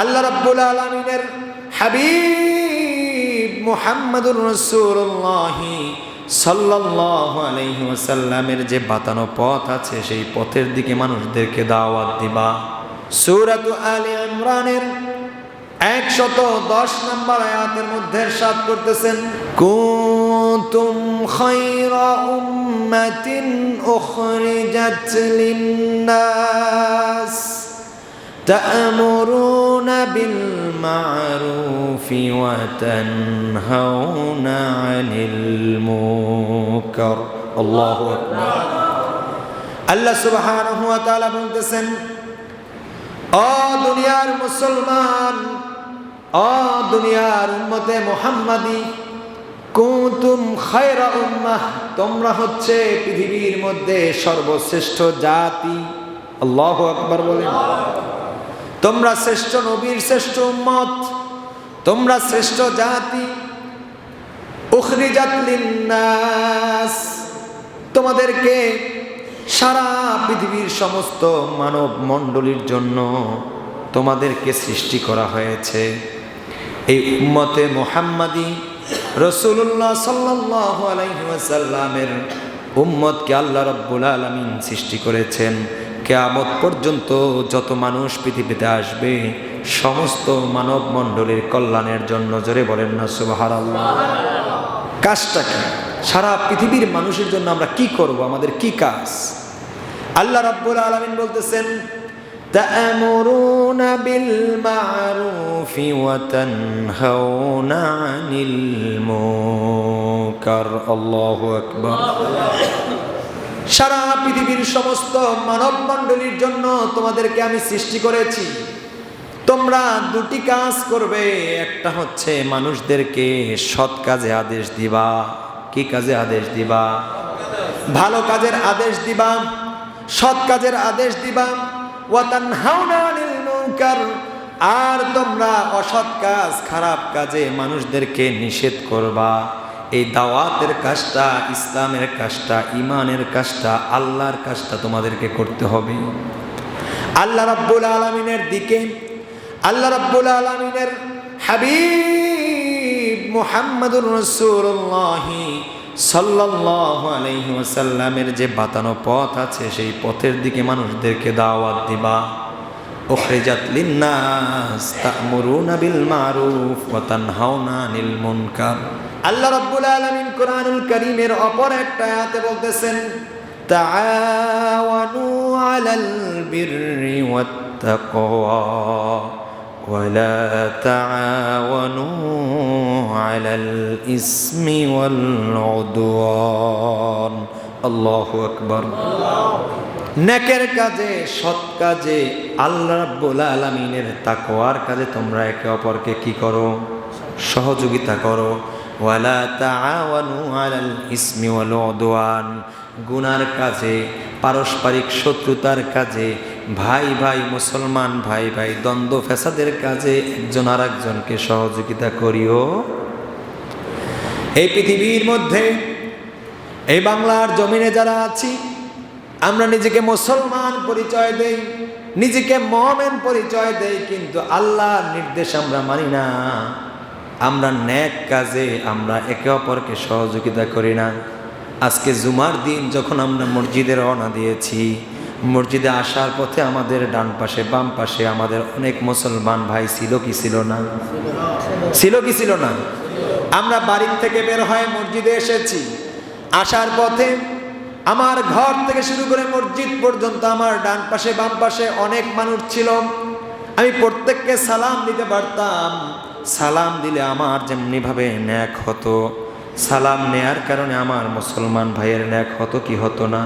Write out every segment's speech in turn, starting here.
আল্লাহ রাব্বুল আলমিনের হাবিব মুহাম্মদুর রসুল্লাহ সাল্লাল্লাহু আলাইহি যে বাতানো পথ আছে, সেই পথের দিকে মানুষদেরকে দাওয়াত দিবা। সূরাতু আলী ইমরানের একশত দশ নম্বর আয়াতের মধ্যে সাত করতেছেন কুতুম খায়রা উম্মাতিন উখরিজাত লিন্নাস। تأمرون بالمعروف وتنهون عن المنكر الله أكبر আল্লাহ সুবহানাহু ওয়া তাআলা বলতেছেন ও দুনিয়ার মুসলমান ও দুনিয়ার উম্মতে মুহাম্মাদি কুতুম খায়রা উম্মাহ তোমরা হচ্ছে পৃথিবীর মধ্যে সর্বশ্রেষ্ঠ জাতি আল্লাহু আকবার বলেন তোমরা শ্রেষ্ঠ নবীর শ্রেষ্ঠ উম্মত, তোমরা শ্রেষ্ঠ জাতি। উখরিজাত লিন্নাস। তোমাদেরকে সারা পৃথিবীর সমস্ত মানব মণ্ডলীর জন্য তোমাদেরকে সৃষ্টি করা হয়েছে। এই উম্মতে মোহাম্মদী রসুল্লাহ সাল্লাহ আলাইসাল্লামের উম্মতকে আল্লাহ রব্বুল আলমিন সৃষ্টি করেছেন। কেয়ামত পর্যন্ত যত মানুষ পৃথিবীতে আসবে সমস্ত মানব মণ্ডলীর কল্যাণের জন্য জোরে বলেন না সুবাহার আল্লাহ কাজটা কি সারা পৃথিবীর মানুষের জন্য আমরা কি করব আমাদের কি কাজ আল্লাহ রাব্বুল আলামিন বলতেছেন تأمرون بالمعروف وتنهون عن المنكر الله أكبر সারা পৃথিবীর সমস্ত মানব মণ্ডলীর জন্য তোমাদেরকে আমি সৃষ্টি করেছি। তোমরা দুটি কাজ করবে। একটা হচ্ছে মানুষদেরকে সৎ কাজে আদেশ দিবা। কি কাজে আদেশ দিবা? ভালো কাজের আদেশ দিবা। সৎ কাজের আদেশ দিবা। আর তোমরা অসৎ কাজ, খারাপ কাজে মানুষদেরকে নিষেধ করবা। এই দাওয়াতের কাজটা, ইসলামের কাজটা ইমানের কাজটা, আল্লাহর কাজটা তোমাদেরকে করতে হবে। আল্লাহ রাব্বুল আলমিনের দিকে, আল্লাহ রাব্বুল আলমিনের হাবিব মুহাম্মদুর রসুল্লাহ আলাইহি যে বাতানো পথ আছে, সেই পথের দিকে মানুষদেরকে দাওয়াত দিবা। মারুফ ওয়া তানহাউনা আনিল মুনকার। আল্লাহ রাব্বুল আলামিন কোরআনুল কারীমের অপর একটা আয়াতে বলতেছেন তাআওয়ানু আলাল বিররি ওয়াত তাকওয়া ولا تعاونوا على الإثم والعدوان الله أكبر নেকের কাজে সৎ কাজে আল্লাহ রাব্বুল আলামিনের তাকওয়ার কাজে তোমরা একে অপরকে কি করো সহযোগিতা করো গুনার কাজে, পারস্পরিক শত্রুতার কাজে, ভাই ভাই মুসলমান, ভাই ভাই দ্বন্দ্ব ফেসাদের কাজে একজন আর একজনকে সহযোগিতা করিও। এই পৃথিবীর মধ্যে, এই বাংলার জমিনে যারা আছি, আমরা নিজেকে মুসলমান পরিচয় দেই, নিজেকে মমেন পরিচয় দেই, কিন্তু আল্লাহর নির্দেশ আমরা মানি না। আমরা ন্যাক কাজে আমরা একে অপরকে সহযোগিতা করি না। আজকে জুমার দিন যখন আমরা মসজিদে রওনা দিয়েছি, মসজিদে আসার পথে আমাদের ডান পাশে, বাম পাশে আমাদের অনেক মুসলমান ভাই ছিল কি ছিল না? ছিল কি ছিল না? আমরা বাড়ির থেকে বের হয়ে মসজিদে এসেছি। আসার পথে আমার ঘর থেকে শুরু করে মসজিদ পর্যন্ত আমার ডান পাশে, বাম পাশে অনেক মানুষ ছিল। আমি প্রত্যেককে সালাম দিতে পারতাম। সালাম দিলে আমার যেমনিভাবে ন্যাক হতো। সালাম নেয়ার কারণে আমার মুসলমান ভাইয়ের ন্যাক হতো কি হতো না?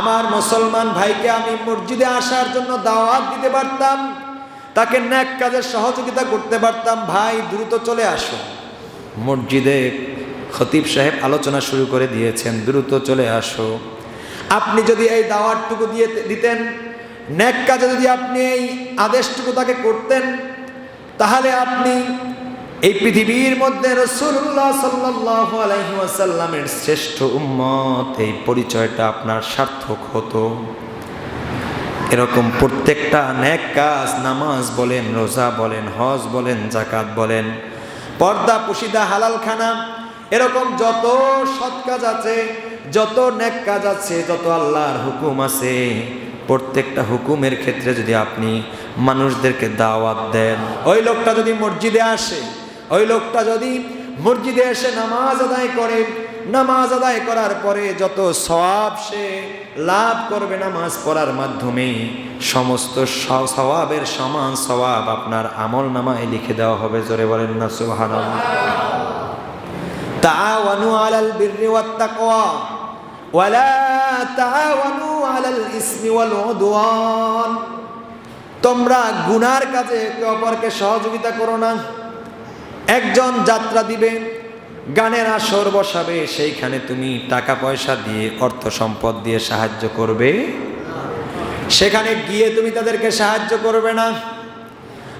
আমার মুসলমান ভাইকে আমি মসজিদে আসার জন্য দাওয়াত দিতে পারতাম, তাকে ন্যাক কাজের সহযোগিতা করতে পারতাম। ভাই, দ্রুত চলে আসো মসজিদে খতিব সাহেব আলোচনা শুরু করে দিয়েছেন, দ্রুত চলে আসো। আপনি যদি এই দাওয়াতটুকু দিয়ে দিতেন, ন্যাক কাজে যদি আপনি এই আদেশটুকু তাকে করতেন তাহলে আপনি এই পৃথিবীর মধ্যে রসুল্লাহ সাল্লাহ আলহিমাসাল্লামের শ্রেষ্ঠ উম্মত, এই পরিচয়টা আপনার সার্থক হতো। এরকম প্রত্যেকটা ন্যাক কাজ, নামাজ বলেন, রোজা বলেন, হজ বলেন জাকাত বলেন, পর্দা, পুশিদা হালাল খানা এরকম যত সৎ কাজ আছে, যত ন্যাক কাজ আছে, যত আল্লাহর হুকুম আছে প্রত্যেকটা হুকুমের ক্ষেত্রে যদি আপনি মানুষদেরকে দাওয়াত দেন, ওই লোকটা যদি মসজিদে আসে, ওই লোকটা যদি মসজিদে এসে নামাজ আদায় করে, নামাজ আদায় করার পরে যত সওয়াব সে লাভ করবে নামাজ পড়ার মাধ্যমে, সমস্ত স- সওয়াবের সমান সওয়াব আপনার আমল নামায় লিখে দেওয়া হবে, জোরে বলেন না, সুবহানাল্লাহ। তাআওয়ানু আলাল বিররি ওয়ালা তাআওয়ানু আলাল তোমরা গুনার কাজে একে অপরকে সহযোগিতা করো না। একজন যাত্রা দিবে, গানের আসর বসাবে, সেইখানে তুমি টাকা পয়সা দিয়ে অর্থ সম্পদ দিয়ে সাহায্য করবে। সেখানে গিয়ে তুমি তাদেরকে সাহায্য করবে না।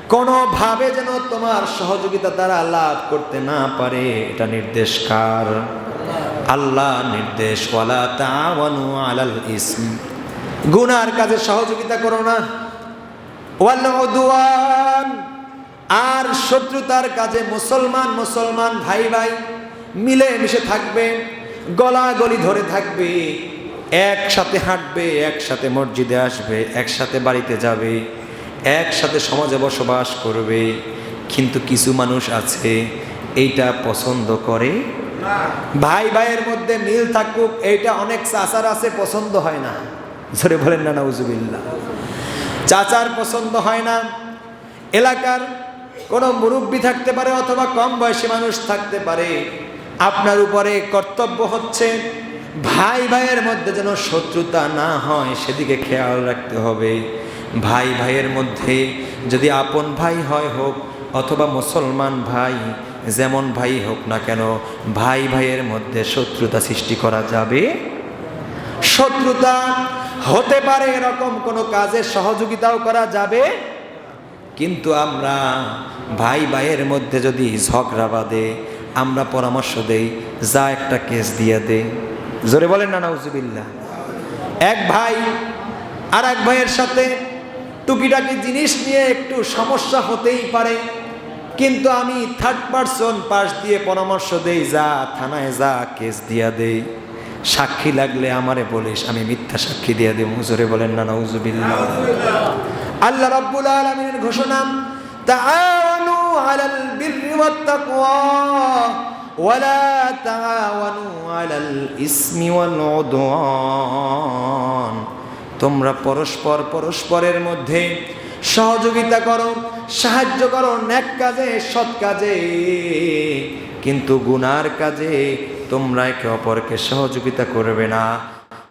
কোনোভাবে যেন তোমার সহযোগিতা দ্বারা লাভ করতে না পারে, এটা নির্দেশ কার? আল্লাহ নির্দেশ গুনার কাজে সহযোগিতা করো না। আর শত্রুতার কাজে মুসলমান মুসলমান ভাই ভাই মিলে মিশে থাকবে গলা গলি ধরে থাকবে, একসাথে হাঁটবে, একসাথে মসজিদে আসবে, একসাথে বাড়িতে যাবে, একসাথে সমাজে বসবাস করবে। কিন্তু কিছু মানুষ আছে, এইটা পছন্দ করে ভাই ভাইয়ের মধ্যে মিল থাকুক, এইটা অনেক চাচার আছে, পছন্দ হয় না। জোরে বলেন না, নাউজুবিল্লাহ। চাচার পছন্দ হয় না। এলাকার কোনো মুরব্বী থাকতে পারে অথবা কম বয়সী মানুষ থাকতে পারে। আপনার উপরে কর্তব্য হচ্ছে ভাই ভাইয়ের মধ্যে যেন শত্রুতা না হয়, সেদিকে খেয়াল রাখতে হবে। ভাই ভাইয়ের মধ্যে যদি আপন ভাই হয় হোক অথবা মুসলমান ভাই যেমন ভাই হোক না কেন, ভাই ভাইয়ের মধ্যে শত্রুতা সৃষ্টি করা যাবে? শত্রুতা হতে পারে, এরকম কোনো কাজে সহযোগিতাও করা যাবে? কিন্তু আমরা ভাই ভাইয়ের মধ্যে যদি ঝগড়া বাঁধে, আমরা পরামর্শ দেই, যা একটা কেস দিয়ে দে। জোরে বলেন না নাউজুবিল্লা এক ভাই আর এক ভাইয়ের সাথে টুকিটাকি জিনিস নিয়ে একটু সমস্যা হতেই পারে। কিন্তু আমি থার্ড পার্সন পাশ দিয়ে পরামর্শ দেই, যা, থানায় যা, কেস দিয়া দেই। সাক্ষী লাগলে আমারে বলিস, আমি মিথ্যা সাক্ষী দিয়ে দেব। জোরে বলেন, না, নাউজুবিল্লাহ। আল্লাহ রাব্বুল আলামিনের ঘোষণা, তাআওয়ানু আলাল বিররি ওয়াত তাকওয়া ওয়ালা তাআওয়ানু আলাল ইসমি তোমরা পরস্পর পরস্পরের মধ্যে সহযোগিতা করো। সাহায্য করো, ন্যাক কাজে, সৎ কাজে। কিন্তু গুনার কাজে তোমরা একে অপরকে সহযোগিতা করবে না।